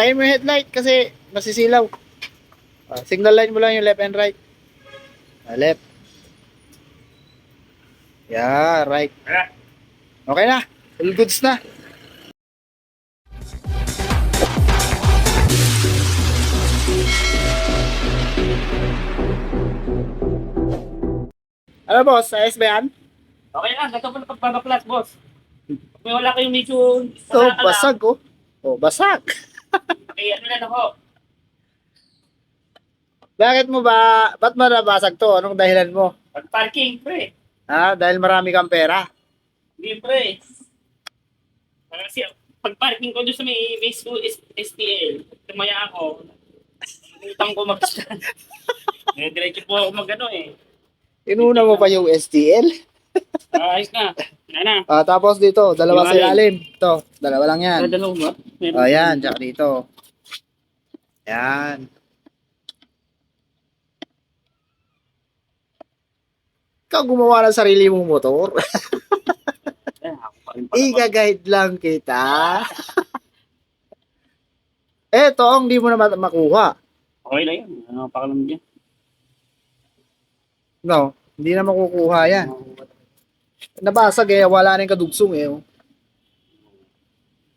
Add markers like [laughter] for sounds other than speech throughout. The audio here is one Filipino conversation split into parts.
Patayin mo yung headlight kasi nasisilaw. Ah, signal line mo lang yung left and right. Ah, left. Yeah, right. Okay na. All goods na. Ano boss, ayos ba yan? Okay lang, ito pa pagpapaklas, boss. Kung may wala kayong medyo... So, basag oh. Oh, basag. Okay, ano na ako. Bakit mo ba, ba't mo nabasag to? Anong dahilan mo? Pag parking, pre. Ha? Dahil marami kang pera. Hindi, pre. Kasi pag parking ko doon sa may, may school STL, tumaya ako, utang ko mag [laughs] eh, diretso po ako mag ano eh. Inuna mo pa yung STL. Ah, ayos na. Wala na. Ah, tapos dito, dalawa sa ilalim. Ito, dalawa lang yan. Dalawa ba? Meron. Oh, yan, tsaka dito. Yan. Ikaw gumawa ng sarili mong motor. [laughs] Eh, ako pa rin pala. Iga-guide lang kita. Eto, ang di mo na ma- makuha. Okay lang yan. Ano pa kalam dyan? No, hindi na makukuha yan. Nabasag eh, wala na yung kadugsong eh. oh.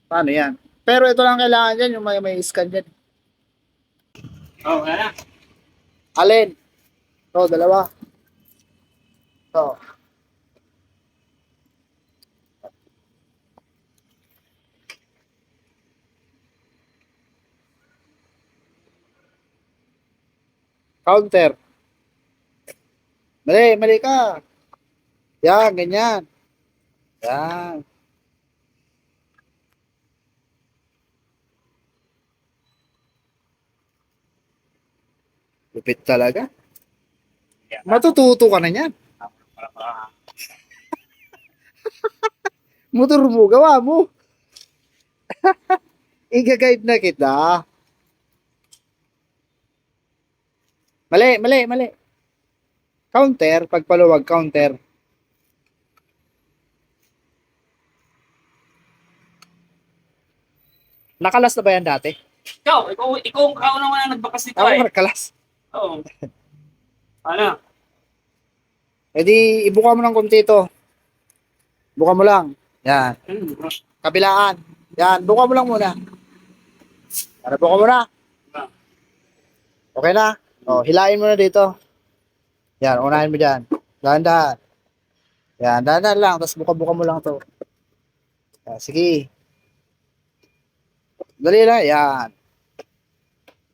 Paano yan? Pero ito lang kailangan dyan, yung may, may scan dyan. Oh, wala na. Alin? Ito, dalawa. Ito. Counter. Mali, mali ka. Yan, ganyan. Yan. Lupit talaga. Yeah. Matututo ka na yan. Para para. Motor mo, gawa mo. [laughs] Iga-guide na kita. Mali, mali, mali. Counter, pagpaluwag, counter. Nakalas na ba yan dati? Ikaw, ikaw, ikaw ang kauna mo na nagbakas nito Ako eh. nakalas. Oo. Ano? E di, ibuka mo ng konti ito. Buka mo lang. Yan. Hmm. Kabilaan. Yan, buka mo lang muna. Para buka mo na. Okay na? O, hilain mo na dito. Yan, unahin mo dyan. Dahan-dahan. Yan, dahan-dahan lang. Tapos buka-buka mo lang to. Yan, sige. Dali na. Yan.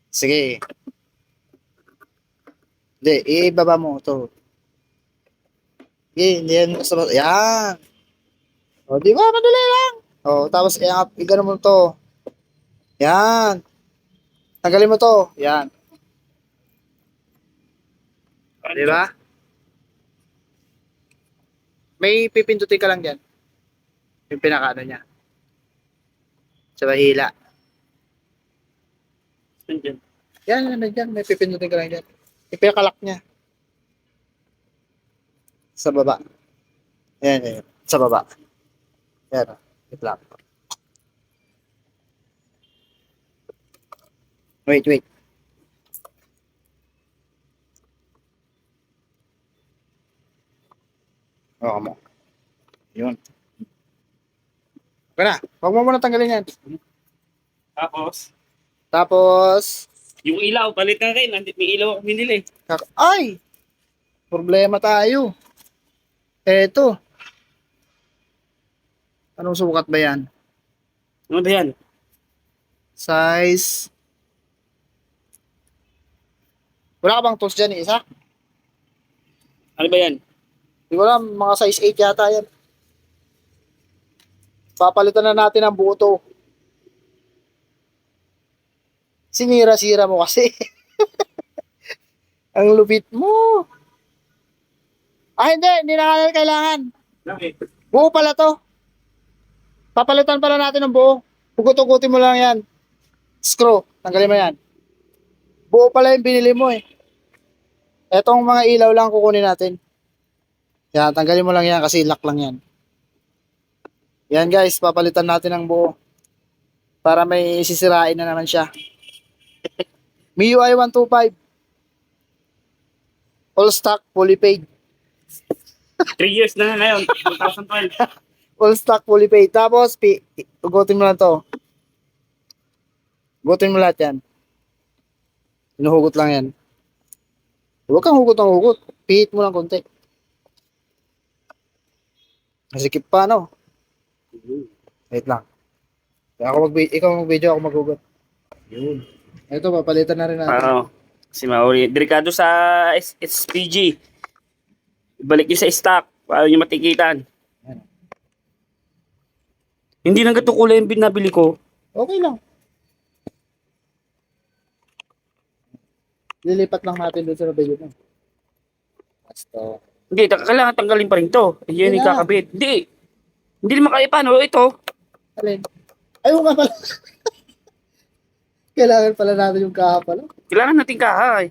Sige. Hindi, ibaba mo to. Sige, hindi yan. Yan. O, di ba? Madali lang. O, tapos igano mo to. Yan. Tanggalin mo to. Yan. Di ba? May pipindutin ka lang dyan. Yung pinakaano niya. Sa bahila. Nandiyan. Yan, yan, dyan. May pipindutin ka lang dyan. Yung pinakalak niya. Sa baba. Yan, yan. Sa baba. Yan. Wait lang. Wait, wait. Oo mo. Yun. Okay na. Huwag mo muna tanggalin yan. Tapos, Tapos, yung ilaw, palit na rin. Nandit, may ilaw eh. Kak- Ay! Problema tayo. Eto. Anong sukat ba yan? Ano ba yan? Size. Wala ka bang tools dyan, isa? Ano ba yan? Hindi ko alam, mga size 8 yata yan. Papalitan na natin ang buo to. Sinira-sira mo kasi. [laughs] ang lupit mo. Ah, hindi. Hindi na kailangan. Bakit? Buo pala to. Papalitan pala natin ng buo. Hugot-hugutin mo lang yan. Screw. Tanggalin mo yan. Buo pala yung binili mo eh. Etong mga ilaw lang kukunin natin. Yan, tanggalin mo lang yan kasi lock lang yan. Yan guys, papalitan natin ng buo. Para may sisirain na naman siya. MIUI 125. All stock, fully paid. 3 years na ngayon, 2012. [laughs] All stock, fully paid. Tapos, pi, ugutin mo lang to. Ugutin mo lahat yan. Hinuhugot lang yan. Huwag kang hugot ng hugot. Pihit mo lang konti. Masikip pa, no? Wait lang. Ako mag ikaw mag-video, ako maghugot. Yun. Ito, papalitan na rin natin. Ano? Si Mauri. Delikado sa SPG. Ibalik niyo sa stock. Para niyo matikitan. Yan. Hindi nang ganito kulay yung binabili ko. Okay lang. Lilipat lang natin doon sa video mo. Basta. Hindi, kailangan tanggalin pa rin to. Yan yung kakabit. Hindi. Hindi naman kaya paano. Ito. Alin? Ayun nga pala. [laughs] Kailangan pala natin yung kaha pala. Kailangan natin kahay.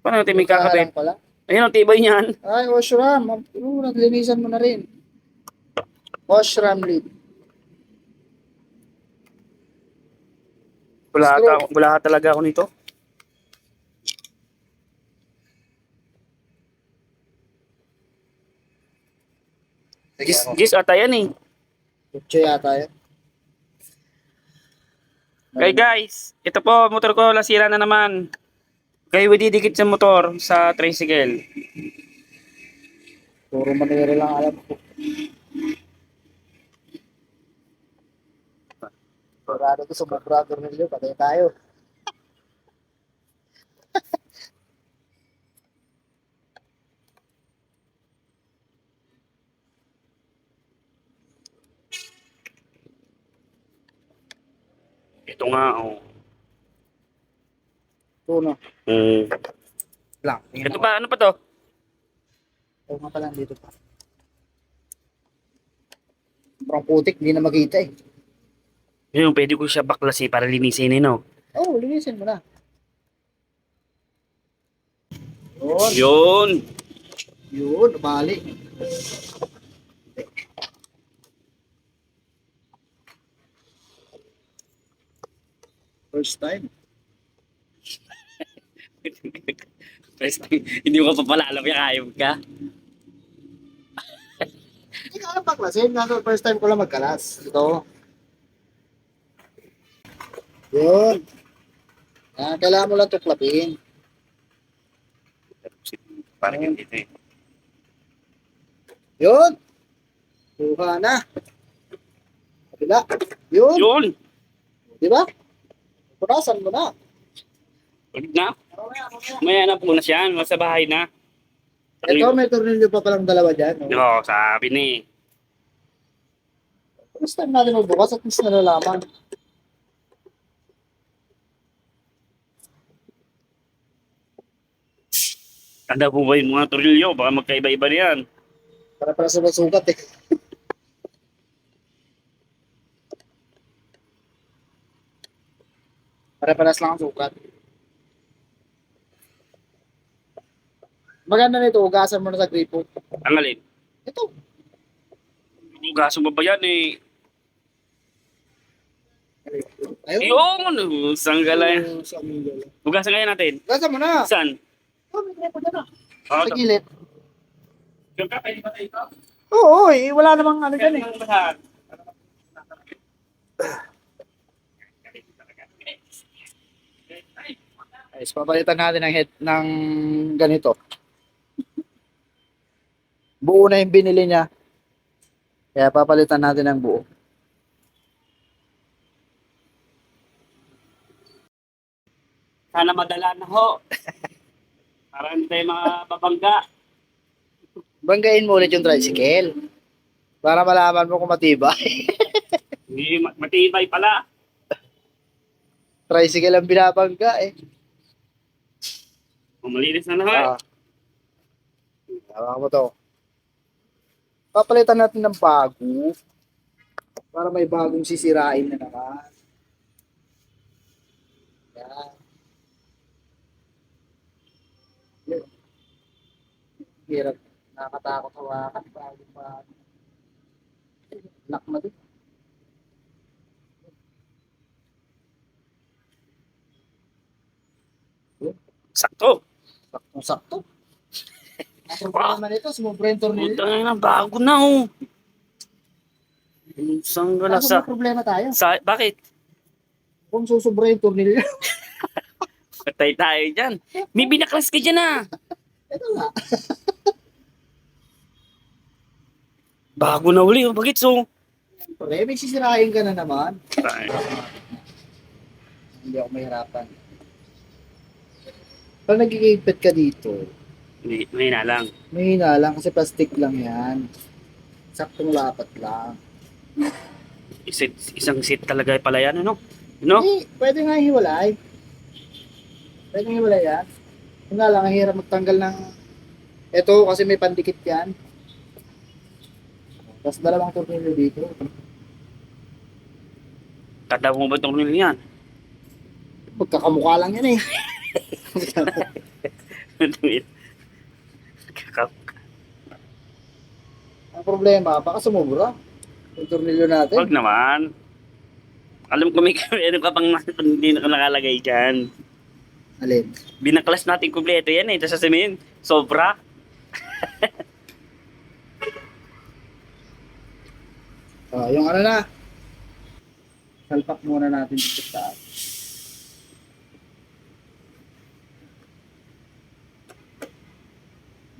Paano natin may kaha kakabit? pala. Ayun ang tibay niyan. Ay, washram. Oo, naglinisan mo na rin. Washram lid. Wala, Screw. ata, wala talaga ako nito. Gis, gis ata yan eh. Kutso yata yan. Okay guys, ito po, motor ko nasira na naman. Kayo didikit sa motor sa tricycle. Puro manira lang alam ko. Sigurado ko sa mga brother nila, patay tayo. Ito nga, oh. Tuno. Mm. Lang. Ito pa, ano pa to? Ito nga pala dito pa. Parang putik, hindi na makita eh. Yun, pwede ko siya baklasi para linisin eh, no? Oo, oh, linisin mo na. Yun. Yun. Yun, bali. First time. [laughs] First time, hindi mo ka papalalam yung ayog ka. Hindi ka alam paklasin. Kaso first time ko lang magkalas. Ito. Yun. Ah, kailangan mo lang tuklapin. Parang yun dito eh. Yun. Kuha na. Kabila. Yun. Yun! Di ba? Punasan mo na. Huwag na. May anak mo na siya, nasa bahay na. Ito, may tornilyo pa palang dalawa dyan. No? Oo, sabi ni. First time natin magbukas at least nalalaman. Tanda po ba yung mga torilyo? Baka magkaiba-iba na yan. Para para sa masukat eh. [laughs] Para-paras lang ang sukat. Maganda nito, ugasan mo na sa gripo. Ang alin. Ito. Gaso ba ba yan eh? Ayun. Yun! Saan gala yan? Sa amigo. Hugasan kaya natin. Ugasan mo na. Saan? Oh, may gripo ah. Oo, Sa gilid. Yung ka, pwede ba tayo ito? Oo, eh, wala namang ano dyan eh. Pwede ba basahan? Guys, papalitan natin ng head ng ganito. Buo na yung binili niya. Kaya papalitan natin ng buo. Sana madala na ho. Para hindi tayo mga babangga. Banggain mo ulit yung tricycle. Para malaman mo kung matibay. Hindi ma- matibay pala. tricycle ang binabangga eh. Oh, malinis na lahat. Ah. Mo to. Papalitan natin ng bago. Para may bagong sisirain na naman. Yan. Yan. Hirap. Nakakatakot hawakan. Ah. Bago pa. Lock na din. Sakto. Sakto, sakto. Ang problema nito, sumubra yung tornilyo. Puta na, bago na oh. Ano wala sa... ba problema tayo? sa bakit? Kung susubra yung tornilyo. Patay tayo dyan. May binaklas ka dyan ah. Ito nga. Bago na uli. oh. Bakit so? Pre, may sisirahin ka na naman. Ay, Hindi ako mahirapan. Pag nagigipit ka dito, may na lang. may hina lang kasi plastic lang yan. Saktong lapat lang. Isang, isang seat talaga pala yan, ano? No? Eh, pwede nga hiwalay. Pwede nga hiwalay yan. Kung nga lang, ang hirap magtanggal ng... Ito, kasi may pandikit yan. Tapos dalawang tornilyo dito. Tanda mo ba itong nila yan? Magkakamukha lang yan eh. [laughs] ang problema, baka sumubra. Yung tornilyo natin. Wag naman. Alam ko may [laughs] ano ka pang hindi na nakalagay dyan. Alin? Binaklas natin kumpleto yan eh. Tapos sasabihin, sobra. [laughs] Ah, yung ano na. Salpak muna natin dito sa taas.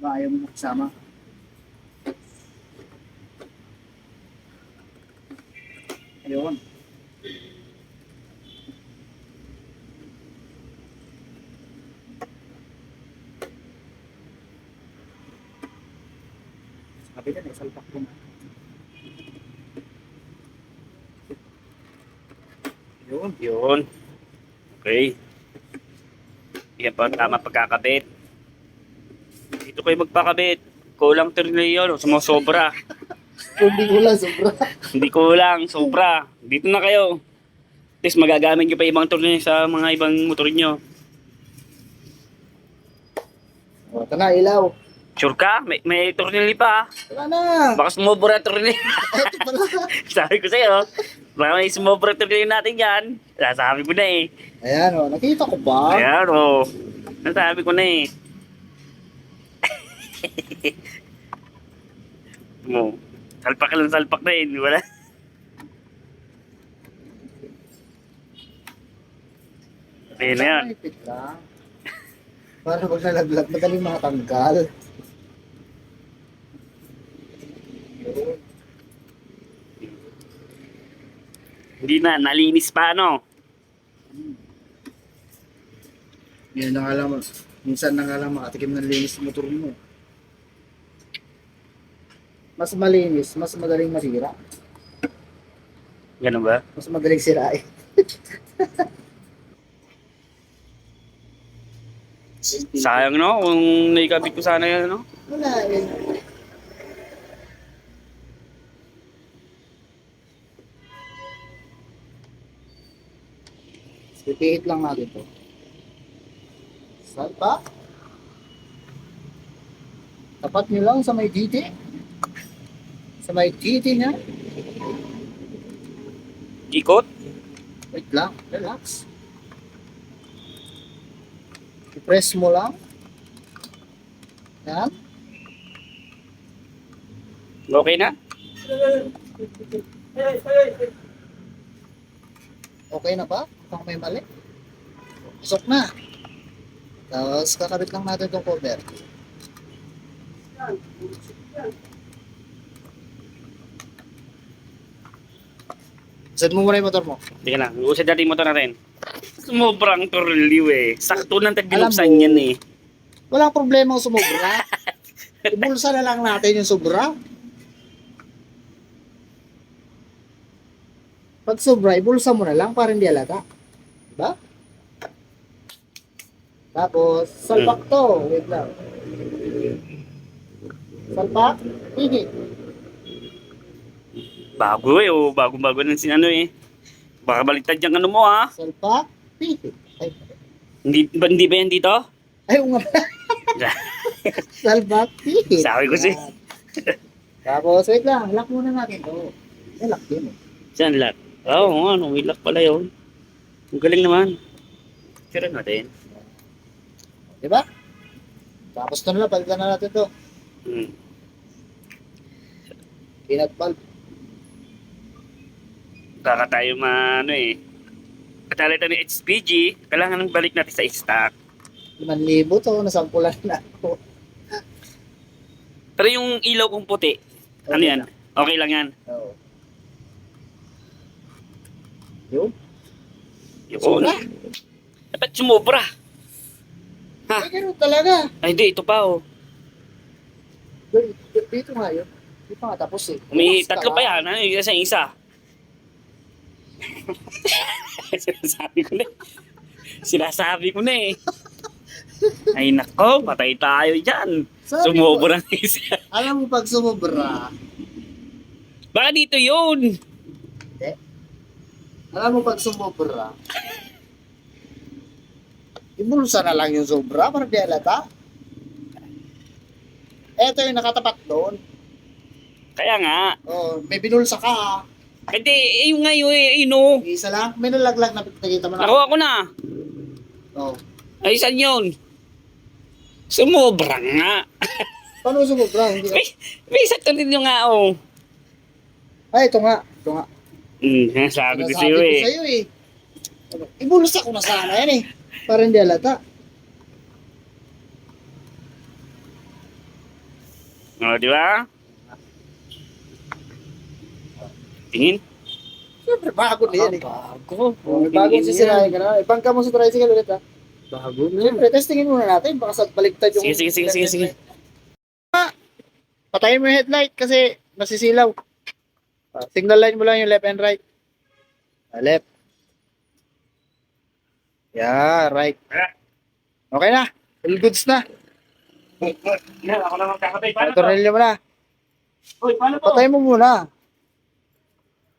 Ba, ayaw mo kasama? Ayun. Sabi na, eh, salpak mo na. Yun. Yun. Okay. Yan pa tama pagkakabit. Dito kayo magpakabit. Kulang tornilyo, no? sumosobra. Hindi ko lang, sobra. Hindi kulang, sobra. Dito na kayo. Tapos magagamit nyo pa ibang tornilyo sa mga ibang motor nyo. O, ito na, ilaw. Sure ka? May, may tornilyo pa. ah. Wala na. Baka sumobra tornilyo. [laughs] Ito pala. [laughs] Sabi ko sa'yo, baka may sumobra tornilyo natin yan. Sasabi ko na eh. Ayan o, nakita ko ba? Ayan o. Nasabi ko na eh. Mo. Salpak lang salpak na eh. Wala. Ayun na yan. Malipit lang. Para pag nalaglag, madaling makatanggal. Hindi na, nalinis pa ano. Yan na nga lang, minsan na nga lang makatikim ng linis ng motor mo. Mas malinis, mas madaling masira. Ganun ba? Mas madaling sirain. [laughs] Sayang no, kung naikabit ko sana yan no. Wala eh. Repeat lang natin to. Salpa. Tapat nyo lang sa may titi. Sa may titi niya. Ikot. Wait lang. Relax. I-press mo lang. Yan. Okay na? Okay na ba? Kung may mali? Pasok na. Tapos kakabit lang natin itong cover. Set mo muna yung motor mo. Hindi ka na, usad natin yung motor natin. Sumobrang tornilyo eh. Sakto Alam tagbinuksan yan eh. Walang problema kung sumobra. [laughs] Ibulsa na lang natin yung sobra. Pag sobra, ibulsa mo na lang para hindi alata. Diba? Tapos, salpak to. Wait lang. Salpak. Hihit. Bago eh, oh. Bago-bago ng sinano eh. Baka baliktad yung ano mo ha. Salpak. Hihit. Ay, Hindi ba, hindi ba yan dito? ay nga pala. [laughs] Salpak. Hihit. Sabi ko si-. Tapos, wait lang. Lock muna natin to. May lock yun eh. Saan lahat? Oo, oh, ano, ilak pala yun. Ang galing naman. Tira natin. Di ba? Tapos na lang, palitan na natin to. Hmm. Peanut bulb. Baka tayo ma, ano eh. Katala ito ng HPG, kailangan ng balik natin sa stock. 5,000 to, nasampulan na ako. Pero yung ilaw kong puti, ano Okay yan? lang. Okay lang yan. Oo. Yun. Yun. Sobra. Dapat sumobra. Ha? Ay, ganun talaga. Ay, hindi. Ito pa, oh. Dito nga yun. Dito nga tapos eh. May tatlo pa yan. Ano yung isa isa? [laughs] Sinasabi ko na. eh. Sinasabi ko na eh. Ay nako, patay tayo dyan. Sabi Sumobra ng isa. alam mo pag sumobra, Baka dito yun. alam mo pag sumobra, ibulsa na lang yung sobra para di alata. Eto yung nakatapat doon. Kaya nga. Oh, may binulsa ka ha. Hindi, eh, yung ngayon eh, yun oh. Isa lang, may nalaglag na nakita mo na. Nakuha ko na. Oh. Ay, saan yun? Sumobra nga. Paano sumobra? Hindi ka... May, may isa to ninyo nga oh. Ay, ito nga. Ito nga. Hmm, sabi ko Sinasabi sa'yo ko eh. sa'yo eh. Ibulsa ko na sana yan eh. Para hindi alata. O, di ba? Tingin. Siyempre, bago na yan eh. Bago. Oh, bagong sisirahin ka na. Ipangka mo sa tricycle ulit ha. Bago na. Siyempre, testingin muna natin. Baka sa baliktad yung... Sige, sige, sige, sige, sige. Ah, Patayin mo yung headlight kasi nasisilaw. Ah, signal line mo lang yung left and right. Ah, left. Yeah, right. Okay na. All goods na. Yan, ako na magkakatay. Paano to? Tornilyo mo na. Uy, paano to? Patay mo muna.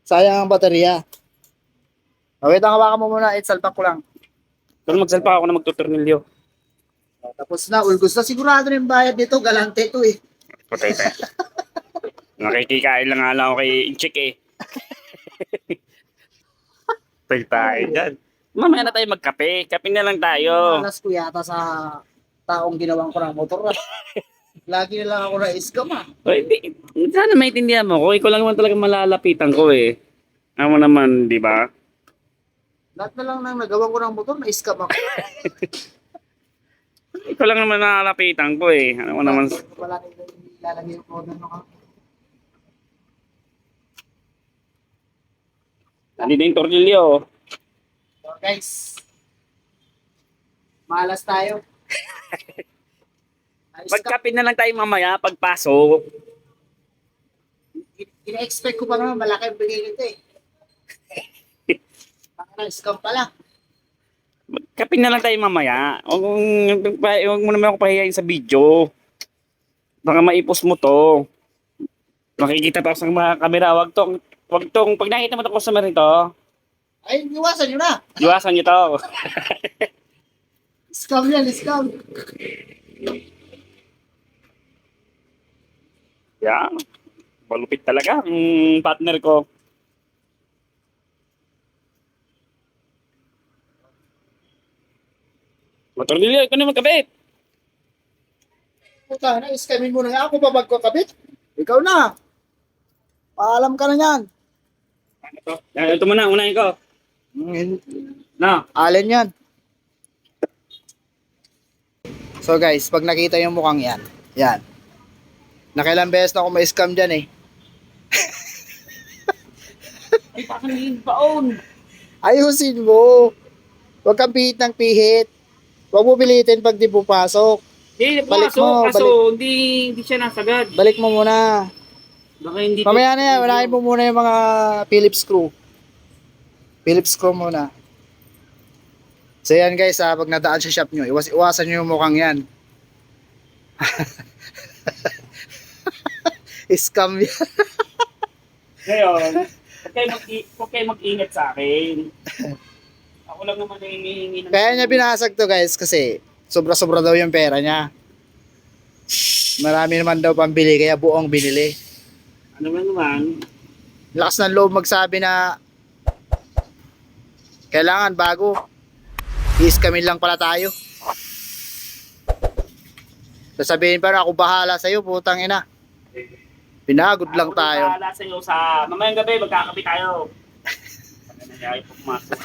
Sayang ang baterya. Oh, wait, ang hawakan mo muna. It salpak ko lang. Pero magsalpa ako na magtutornilyo. Oh, tapos na, all goods na. Sigurado na yung bayad nito. Galante ito eh. Patay tayo. [laughs] Nakikikain lang nga lang ako kay Inchik eh. [laughs] Patay tayo dyan. Mamaya na tayo magkape. Kape na lang tayo. Malas ko yata sa taong ginawang ko ng motor. [laughs] Lagi na lang ako na iskam ah. Uy, di, sana maintindihan mo ko. Ikaw lang naman talaga malalapitan ko eh. Ano mo naman, di ba? Lahat na lang nang nagawa ko ng motor, na iskam ako. [laughs] Ikaw lang naman nalalapitan ko eh. Ano mo naman. Wala na ilalagay yung code ano ka. Nandito yung tornilyo. So guys, malas tayo. [laughs] Magkape na lang tayo mamaya pagpasok. Ina-expect ko pa naman malaki ang bigay nito eh. [laughs] Parang scam pala. Magkape na lang tayo mamaya. Huwag, huwag mo naman ako pahiyain sa video. Baka maipos mo to. Makikita pa ako sa mga kamera. Wag tong, wag tong, pag nakita mo itong customer nito, Ay, iwasan nyo na. iwasan nyo to. Scam yan, scam. [laughs] Yan. Malupit talaga ang partner ko. Motornilyo, ikaw na magkabit. Puta na, iskamin mo na nga. Ako pa magkakabit. Ikaw na. Paalam ka na yan. Ano to? Yan, ito muna, unahin ko. Mm, Na, Allen yan. So guys, pag nakita yung mukhang yan, yan. Nakailang beses na ako ma-scam dyan eh. [laughs] ay, pakin baon. Ayusin mo. Huwag kang pihit ng pihit. Huwag mo pilitin pag di pupasok. Hindi, Balik pumasok, mo, kaso hindi, hindi siya nasagad. Balik mo muna. Baka hindi Mamaya na yan, unahin mo muna yung mga Phillips screw. Phillips screw muna. So yan guys, ha, pag nadaan sa shop nyo, iwas iwasan nyo yung mukhang yan. [laughs] Scam yan. Ngayon, huwag kayo, mag huwag kayo mag-ingat sa akin. Ako lang naman yung hinihingi ng... Kaya niya binasag to guys kasi sobra-sobra daw yung pera niya. Marami naman daw pambili kaya buong binili. Ano man naman, Lakas ng loob magsabi na kailangan bago. Iiskamin lang pala tayo. Sasabihin pa rin ako bahala sa'yo, putang ina. Pinagod lang tayo. bahala sa iyo sa mamayang gabi, magkakape tayo. [laughs] Ano na ayaw po pumasok.